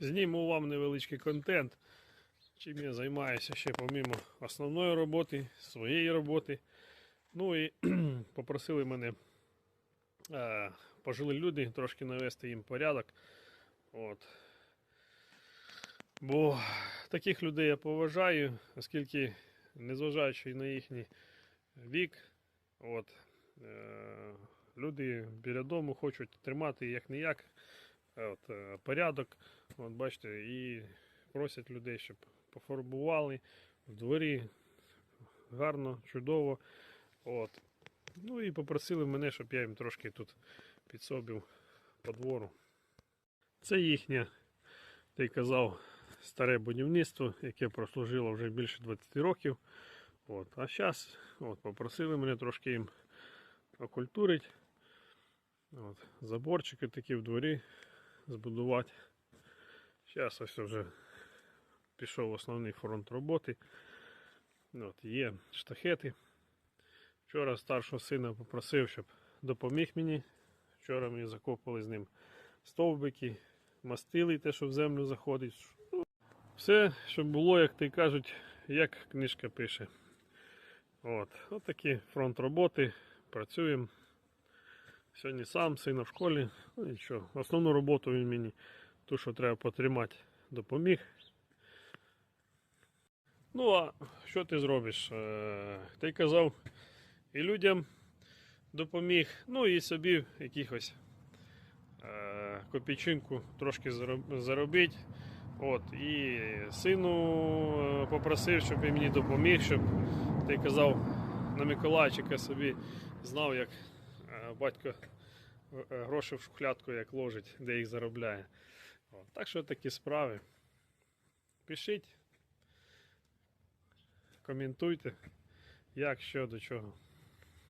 зніму вам невеличкий контент, чим я займаюся ще помимо основної роботи, своєї роботи. Ну і попросили мене е, пожили люди трошки навести їм порядок. От. Бо таких людей я поважаю, оскільки, незважаючи на їхній вік, от, е, люди біля дому хочуть тримати як не як от, е, порядок. От, бачите, і просять людей, щоб пофарбували в дворі гарно, чудово. От. Ну і попросили мене, щоб я їм трошки тут підсобив по двору. Це їхнє, ти казав, старе будівництво, яке прослужило вже більше 20 років. От. А зараз от, попросили мене трошки їм окультурити. От. Заборчики такі в дворі збудувати. Зараз ось вже пішов основний фронт роботи. От, є штахети. Вчора старшого сина попросив, щоб допоміг мені. Вчора мені закопали з ним стовбики, мастили те, що в землю заходить. Ну, Все, щоб було, як ти кажуть, як книжка пише. От, от такий фронт роботи. Працюємо. Сьогодні сам, сина в школі. Ну нічого. Основну роботу він мені, ту, що треба потримати, допоміг. Ну, а що ти зробиш? Е, Ти казав, і людям допоміг, ну і собі якихось е, копійчинку трошки зароб- заробити. От, і сину е, попросив, щоб він мені допоміг, щоб ти казав на Миколайчика собі знав, як батько е, гроші в шухлядку як ложить, де їх заробляє. Так що такі справи. Пишіть, коментуйте, як, що, до чого.